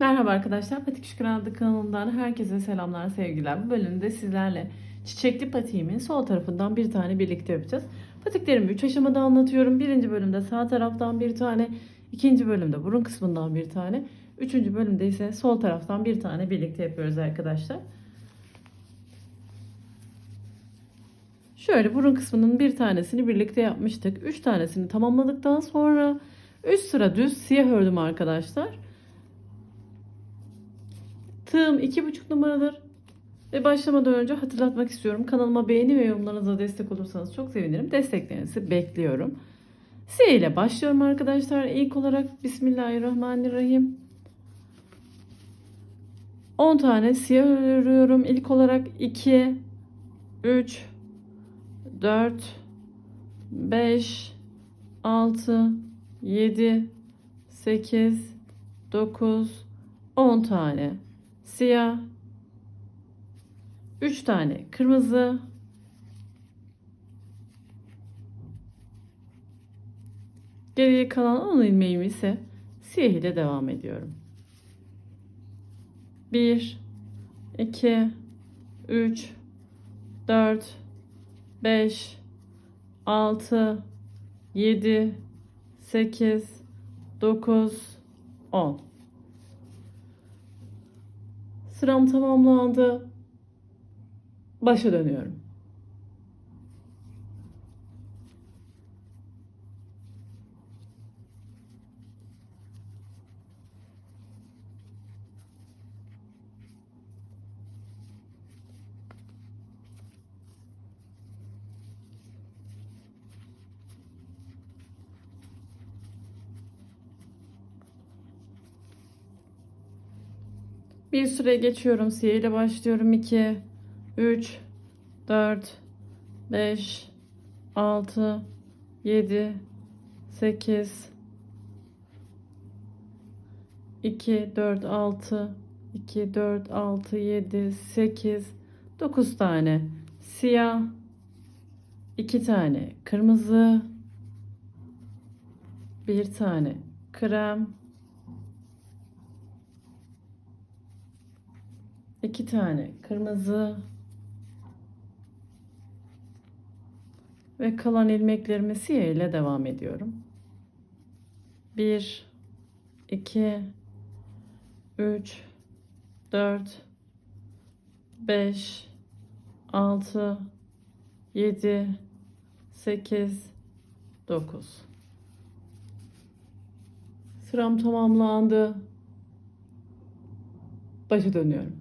Merhaba arkadaşlar, Patik Şükür kanalından herkese selamlar, sevgiler. Bu bölümde sizlerle çiçekli patiğimin sol tarafından bir tane birlikte yapacağız. Patiklerimi 3 aşamada anlatıyorum. Birinci bölümde sağ taraftan bir tane, ikinci bölümde burun kısmından bir tane, üçüncü bölümde ise sol taraftan bir tane birlikte yapıyoruz arkadaşlar. Şöyle burun kısmının bir tanesini birlikte yapmıştık. Üç tanesini tamamladıktan sonra 3 sıra düz siyah ördüm arkadaşlar. Tığım 2,5 numaradır. Ve başlamadan önce hatırlatmak istiyorum. Kanalıma beğeni ve yorumlarınıza destek olursanız çok sevinirim. Desteklerinizi bekliyorum. S ile başlıyorum arkadaşlar. İlk olarak Bismillahirrahmanirrahim. 10 tane siyah örüyorum. İlk olarak 2, 3, 4, 5, 6, 7, 8, 9, 10 tane siyah, 3 tane kırmızı, geriye kalan 10 ilmeğimi ise siyah ile devam ediyorum. 1 2 3 4 5 6 7 8 9 10 Sıram tamamlandı. Başa dönüyorum. Bir süre geçiyorum. Siyah ile başlıyorum. 2, 3, 4, 5, 6, 7, 8, 2, 4, 6, 2, 4, 6, 7, 8, 9 tane siyah, 2 tane kırmızı, 1 tane krem, iki tane kırmızı ve kalan ilmeklerimi siyah ile devam ediyorum. 1 2 3 4 5 6 7 8 9 Sıram tamamlandı. Başa dönüyorum.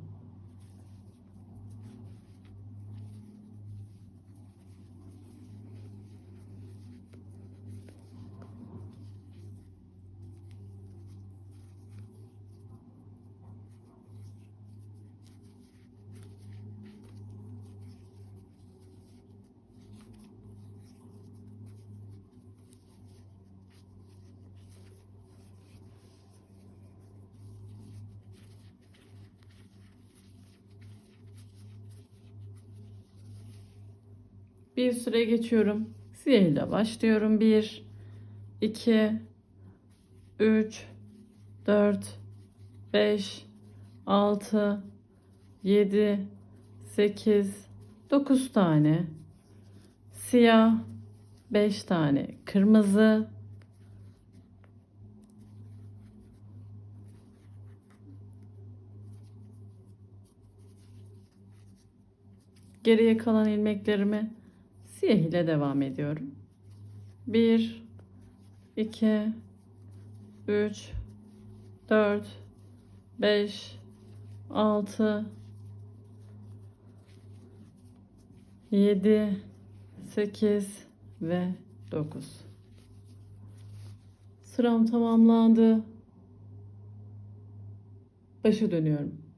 Bir süre geçiyorum. Siyah ile başlıyorum. 1 2 3 4 5 6 7 8 9 tane siyah 5 tane kırmızı geriye kalan ilmeklerimi Siyah ile devam ediyorum. 1 2 3 4 5 6 7 8 ve 9 Sıram tamamlandı. Başa dönüyorum.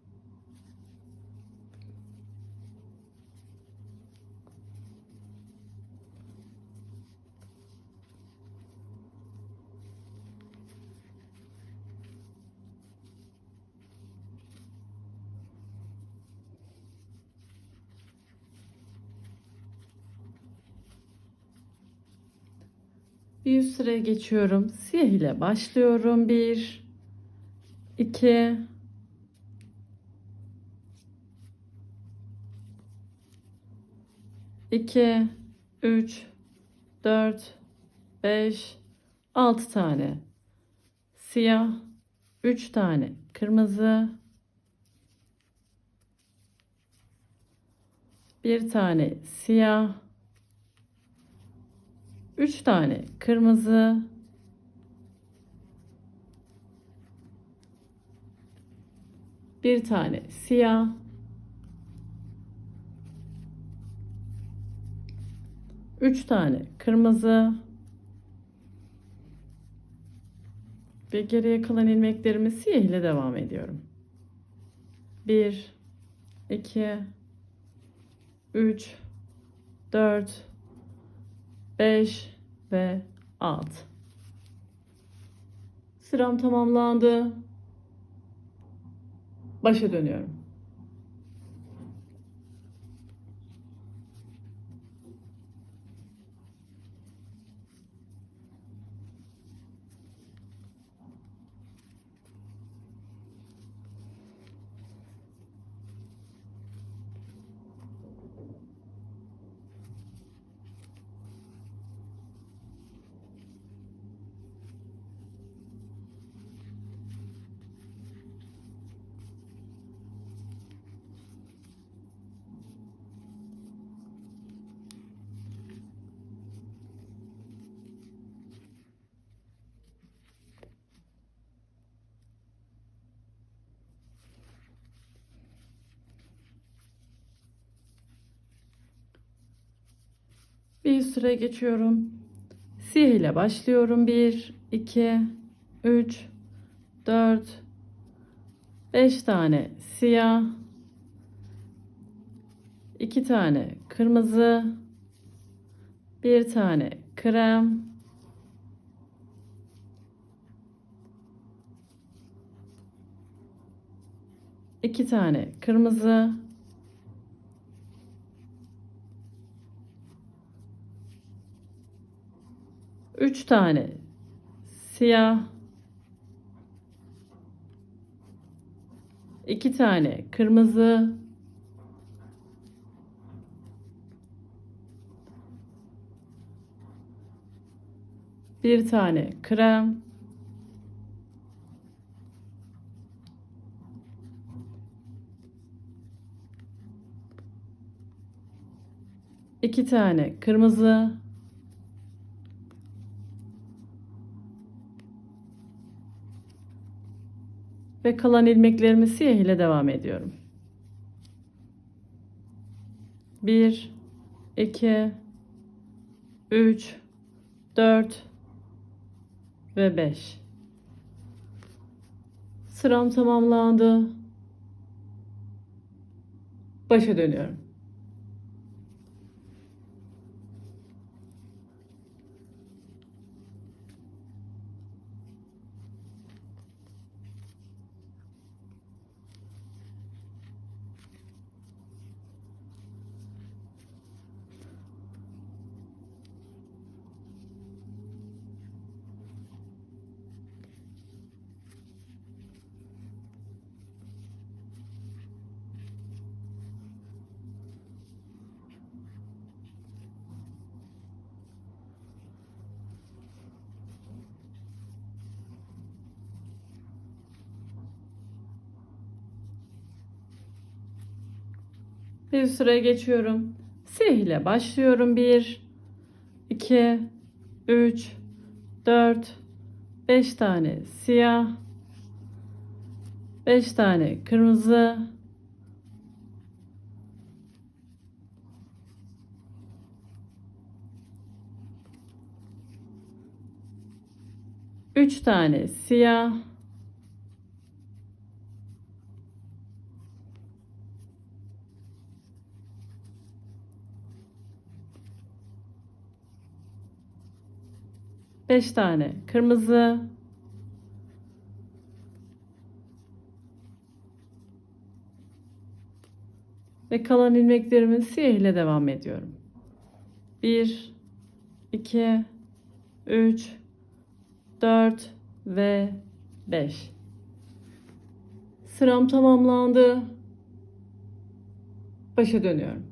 Bir süre geçiyorum. Siyah ile başlıyorum. 1 2 2 3 4 5 6 tane siyah 3 tane kırmızı bir tane siyah 3 tane. Kırmızı. Bir tane siyah. Üç tane kırmızı. Ve geriye kalan ilmeklerimi siyah ile devam ediyorum. 1 2 3 4 5 ve 6 Sıram tamamlandı. Başa dönüyorum. Bir süre geçiyorum. Siyah ile başlıyorum. 1, 2, 3, 4, 5 tane siyah. 2 tane kırmızı. 1 tane krem. iki tane kırmızı, üç tane. Siyah, iki tane. Kırmızı, bir tane krem, iki tane kırmızı, ve kalan ilmeklerimi siyah ile devam ediyorum. 1 2 3 4 ve 5 Sıram tamamlandı. Başa dönüyorum. Bir süre geçiyorum. Siyah ile başlıyorum. 1 2 3 4 5 tane siyah 5 tane kırmızı Üç tane siyah Beş tane kırmızı. Ve kalan ilmeklerimi siyah ile devam ediyorum. 1 2 3 4 ve 5 Sıram tamamlandı. Başa dönüyorum.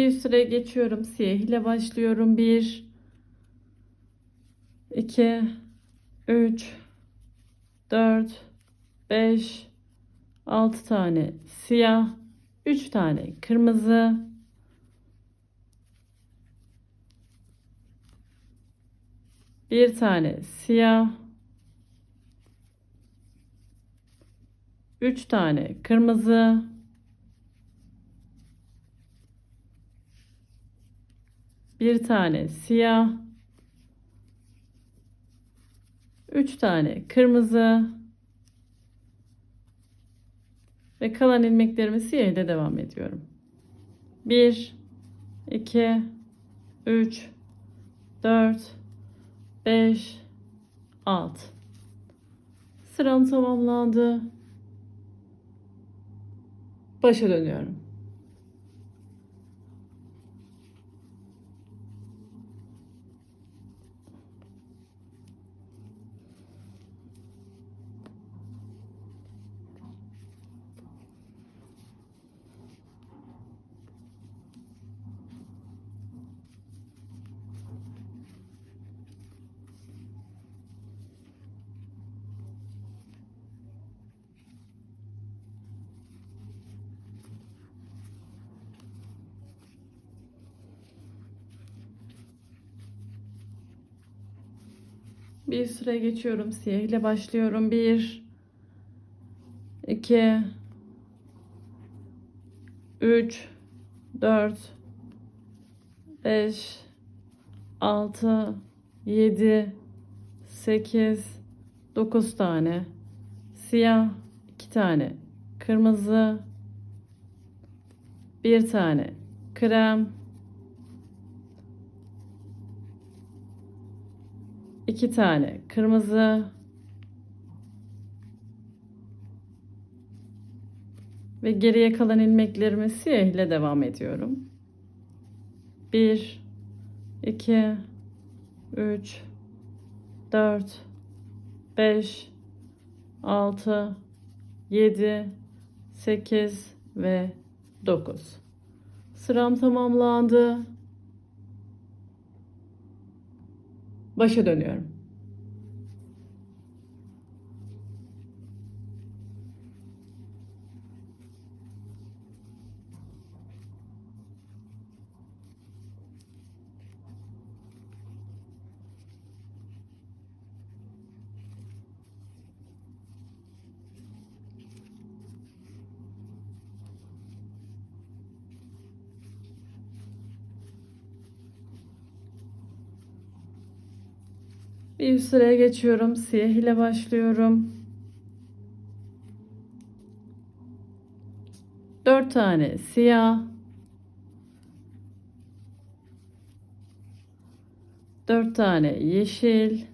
Bir süre geçiyorum. Siyah ile başlıyorum. 1 2 3 4 5 6 tane siyah, 3 tane kırmızı, bir tane siyah, 3 tane kırmızı, bir tane siyah, üç tane kırmızı ve kalan ilmeklerimi siyah ile devam ediyorum. 1 2 3 4 5 6 Sıram tamamlandı. Başa dönüyorum. Bir süre geçiyorum. Siyah ile başlıyorum. 1 2 3 4 5 6 7 8 9 tane siyah 2 tane kırmızı bir tane krem iki tane kırmızı ve geriye kalan ilmeklerimi siyah ile devam ediyorum. 1 2 3 4 5 6 7 8 ve 9 Sıram tamamlandı. Başa dönüyorum. Bir üst sıraya geçiyorum. Siyah ile başlıyorum. Dört tane siyah. Dört tane yeşil.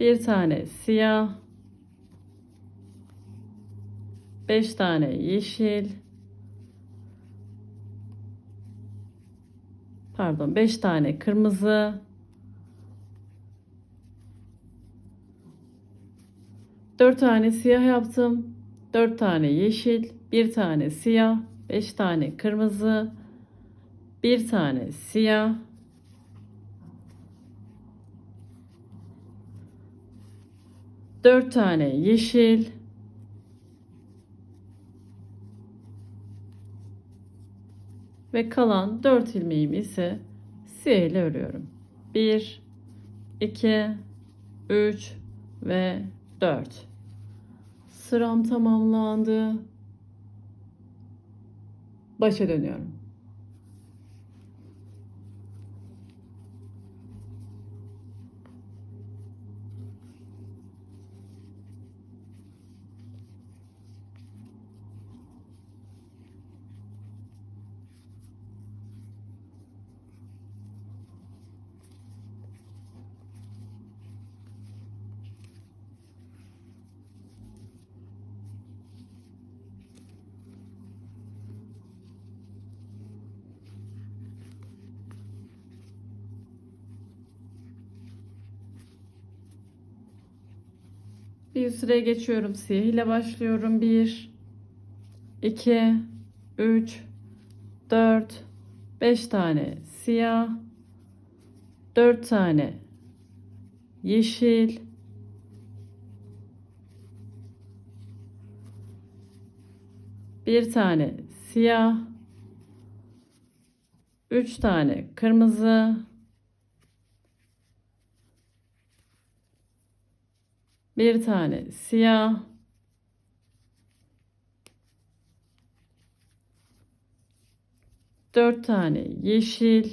Bir tane siyah. Beş tane yeşil. Pardon 5 tane kırmızı. 4 tane siyah yaptım. 4 tane yeşil, 1 tane siyah, 5 tane kırmızı, 1 tane siyah, Dört tane yeşil, ve kalan 4 ilmeğimi ise siyah ile örüyorum. 1 2 3 ve 4 Sıram tamamlandı. Başa dönüyorum. Bir sıraya geçiyorum. Siyah ile başlıyorum. 1 2 3 4 5 tane siyah 4 tane yeşil bir tane siyah üç tane kırmızı bir tane siyah dört tane yeşil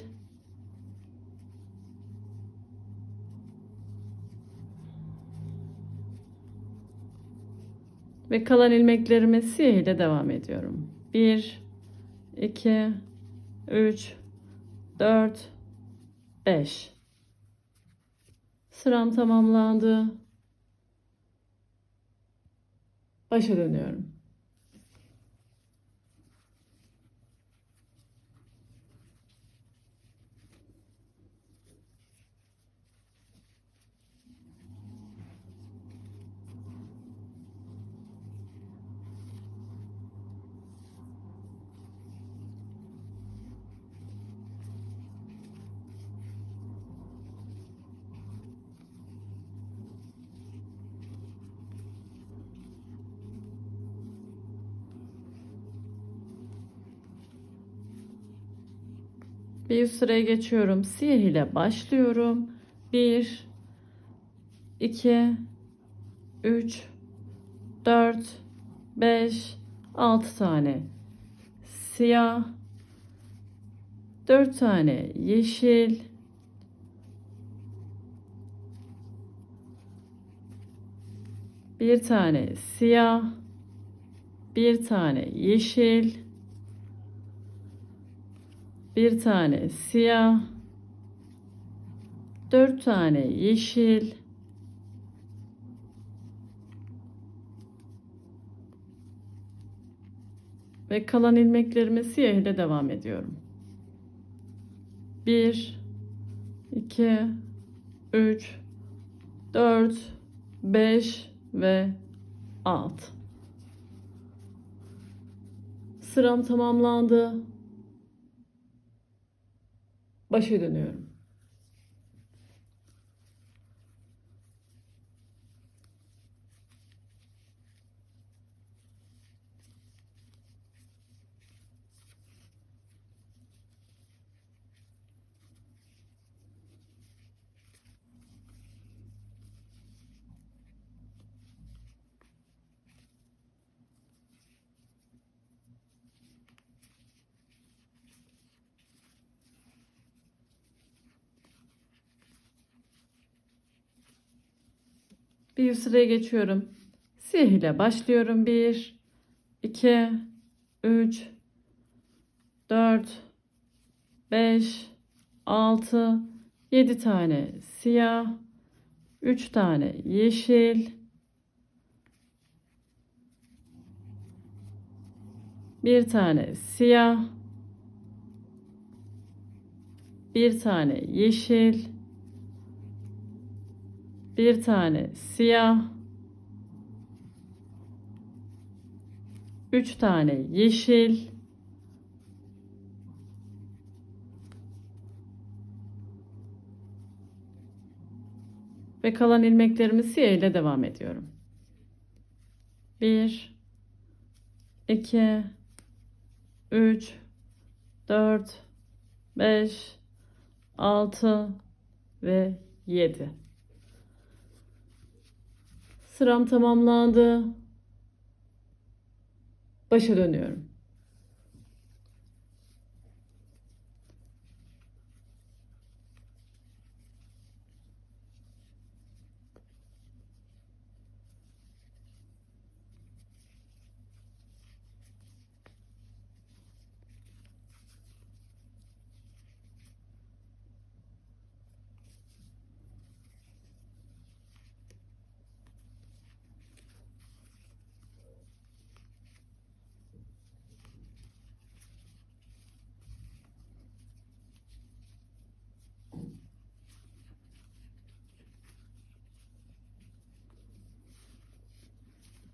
ve kalan ilmeklerimi siyah ile devam ediyorum. 1 2 3 4 5 Sıram tamamlandı. Başa dönüyorum. Bir üst sıraya geçiyorum. Siyah ile başlıyorum. 1 2 3 4 5 6 tane siyah 4 tane yeşil bir tane siyah bir tane yeşil bir tane siyah, dört tane yeşil, ve kalan ilmeklerimi siyah ile devam ediyorum. 1 2 3 4 5 ve 6 Sıram tamamlandı başa dönüyorum. Bir sıraya geçiyorum. Siyah ile başlıyorum. 1 2 3 4 5 6 7 tane siyah 3 tane yeşil bir tane siyah bir tane yeşil bir tane siyah, üç tane yeşil, ve kalan ilmeklerimi siyah ile devam ediyorum. Bir, iki, üç, dört, beş, altı ve yedi. Sıram tamamlandı. Başa dönüyorum.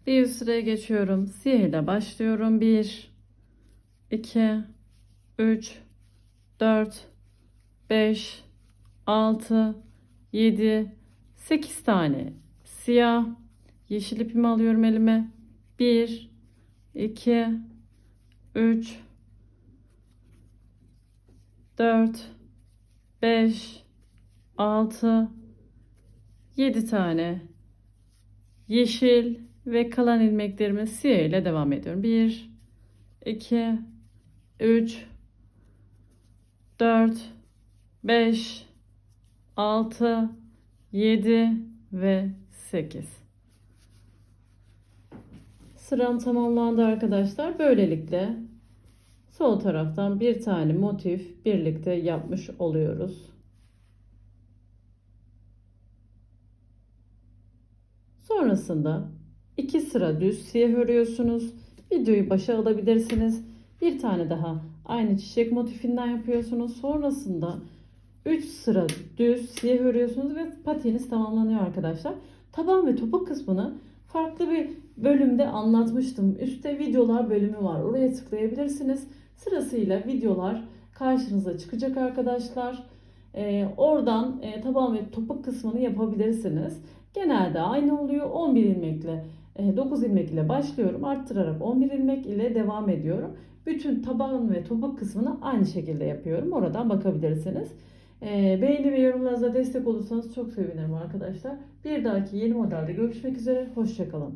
Bir sıraya geçiyorum. Siyah ile başlıyorum. 1 2 3 4 5 6 7 8 tane siyah yeşil ipimi alıyorum elime. 1 2 3 4 5 6 7 tane yeşil ve kalan ilmeklerimi siyah ile devam ediyorum. 1 2 3 4 5 6 7 ve 8 Sıram tamamlandı arkadaşlar. Böylelikle sol taraftan bir tane motif birlikte yapmış oluyoruz. Sonrasında iki sıra düz siyah örüyorsunuz. Videoyu başa alabilirsiniz. Bir tane daha aynı çiçek motifinden yapıyorsunuz. Sonrasında 3 sıra düz siyah örüyorsunuz ve patiğiniz tamamlanıyor arkadaşlar. Taban ve topuk kısmını farklı bir bölümde anlatmıştım. Üstte videolar bölümü var. Oraya tıklayabilirsiniz. Sırasıyla videolar karşınıza çıkacak arkadaşlar. Ee, oradan e, taban ve topuk kısmını yapabilirsiniz. Genelde aynı oluyor. 11 ilmekle 9 ilmek ile başlıyorum. Arttırarak 11 ilmek ile devam ediyorum. Bütün taban ve topuk kısmını aynı şekilde yapıyorum. Oradan bakabilirsiniz. E, beğeni ve yorumlarınıza destek olursanız çok sevinirim arkadaşlar. Bir dahaki yeni modelde görüşmek üzere. Hoşçakalın.